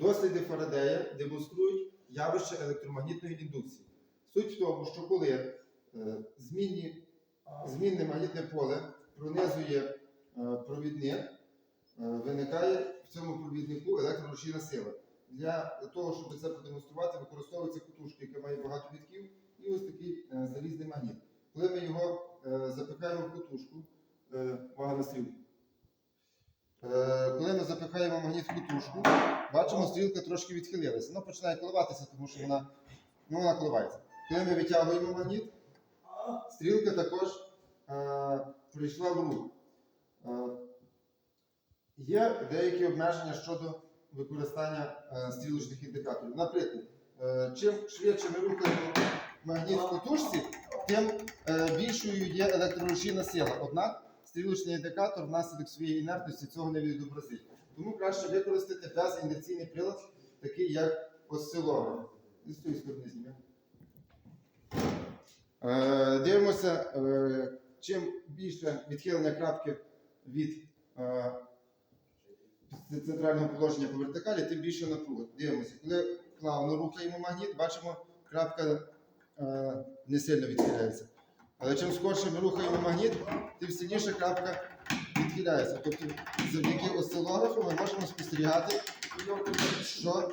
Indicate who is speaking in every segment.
Speaker 1: досліди Фарадея демонструють явище електромагнітної індукції. Суть в тому, що коли е, змінні, змінне магнітне поле пронизує е, провідник, е, виникає в цьому провіднику електрорушійна сила. Для того, щоб це продемонструвати, використовується кутушка, яка має багато вітків, і ось такий залізний магніт. Коли ми його запихаємо в кутушку, увага на стрілку. Коли ми запихаємо магніт в кутушку, бачимо, стрілка трошки відхилилася. Вона починає коливатися, тому що вона, ну, вона коливається. Коли ми витягуємо магніт, стрілка також е, прийшла в рух. Е, є деякі обмеження щодо використання е, стрілочних індикаторів. Наприклад, е, чим швидше ми рухаємо магніт в кутушці, тим е, більшою є електрорушійна сила. Однак стрілочний індикатор внаслідок своєї інертності цього не відобразить. Тому краще використати безінерційний прилад, такий як осцилограф. І з цієї. Е, Дивимося, е, чим більше відхилення крапки від е, центрального положення по вертикалі, тим більше напруга. Дивимося, коли плавно рухаємо магніт, бачимо, крапка е, не сильно відхиляється. Але чим скорше ми рухаємо магніт, тим сильніше крапка відхиляється. Тобто завдяки осцилографу ми можемо спостерігати, що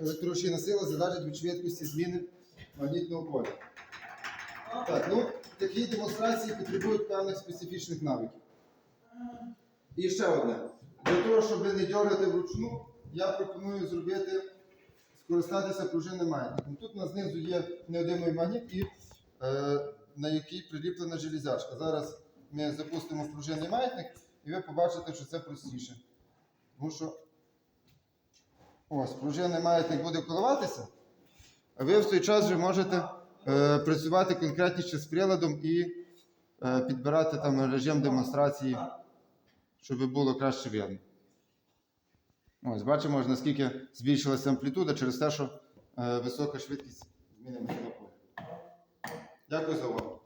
Speaker 1: електрорушійна сила залежить від швидкості зміни магнітного поля. Так, ну, такі демонстрації потребують певних специфічних навиків. І ще одне. Для того, щоб не дергати вручну, я пропоную зробити, скористатися пружинним маятником. Тут у нас знизу є неодимий магніт, і, е, на який приліплена железячка. Зараз ми запустимо пружинний маятник, і ви побачите, що це простіше. Тому що ось пружинний маятник буде коливатися, а ви в той час вже можете е, працювати конкретніше з приладом і е, підбирати там режим демонстрації, щоб було краще видно. Ось, бачимо, наскільки збільшилася амплітуда через те, що е, висока швидкість зміни машинного поля. Дякую за увагу.